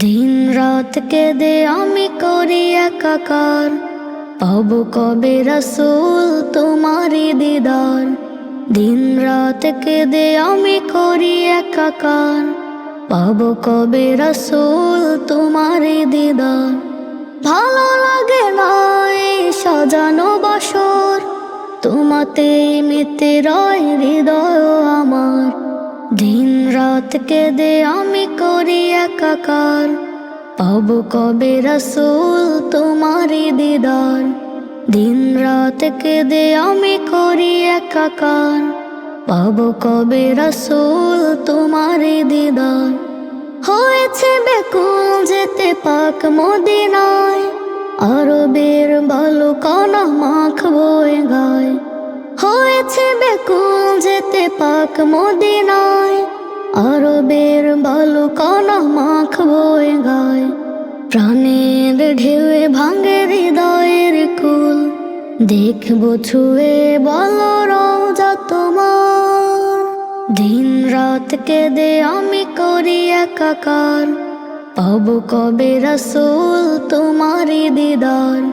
দিন রাত কেঁদে আমি করি একাকার। পাবো কবে রসুল তোমারি দিদার। দিন রাত কেঁদে আমি করি একাকার। পাবো কবে রসুল তোমারি দিদার। ভালো লাগে না এই সাজানো বাসর। তোমাতে মিতে রয় হৃদয় রাত কেঁদে আমি করি একাকার। পাবো কবে রসুল তোমারি দিদার। দিন রাত কেঁদে আমি করি একাকার। পাবো কবে রসুল তোমারি দিদার। হয়েছে বেকুল যেতে পাক মদিনায়। আরবের ভালো কানা মাখবো গায়। হয়েছে বেকুল যেতে পাক মদিনায়। আরবের ভালো কানা মাখবো এ গায়। প্রাণের ঢেউয়ে ভাঙে হৃদয়ের কুল। দেখব, ছুঁয়ে বলো রোজা তোমার। দিন রাত কেঁদে আমি করি একাকার। পাবো কবে রসুল তোমারি দিদার।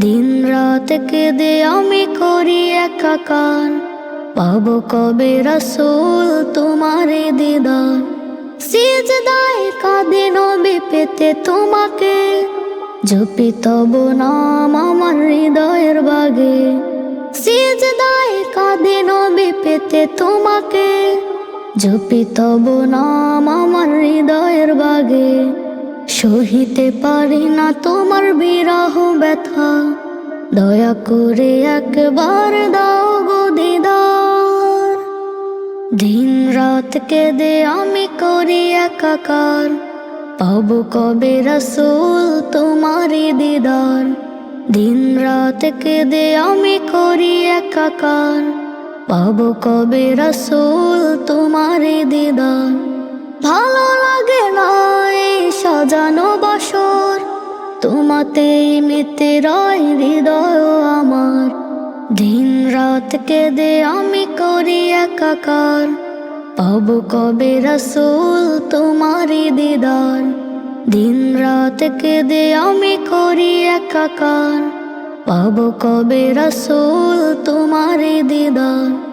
দিন রাত কেঁদে আমি করি একাকার। পাবো কবে রসুল সিজদায় কাঁদে নবী পেতে তোমাকে। জপি তব নাম আমার হৃদয়ের বাগে। সিজদায় কাঁদে নবী পেতে তোমাকে। জপি তব নাম আমার হৃদয়ের বাগে। সহিতে পারি না তোমার বিরহ ব্যথা। দয়া করে একবার দাও গো দিদার দিন রাত কেঁদে আমি করি একাকার। পাবো কবে রসুল তোমারি দিদার। দিন রাত কেঁদে আমি করি একাকার। পাবো কবে রসুল তোমারি দিদার। ভালো লাগে না এই সাজানো বাসর। তোমাতেই মিতে রয় হৃদয় আমার। দিন রাত কেঁদে আমি করি একাকার। পাব কবে রসুল তোমারি দিদার। দিন রাত কেঁদে আমি করি একাকার। পাব কবে রসুল তোমারি দিদার।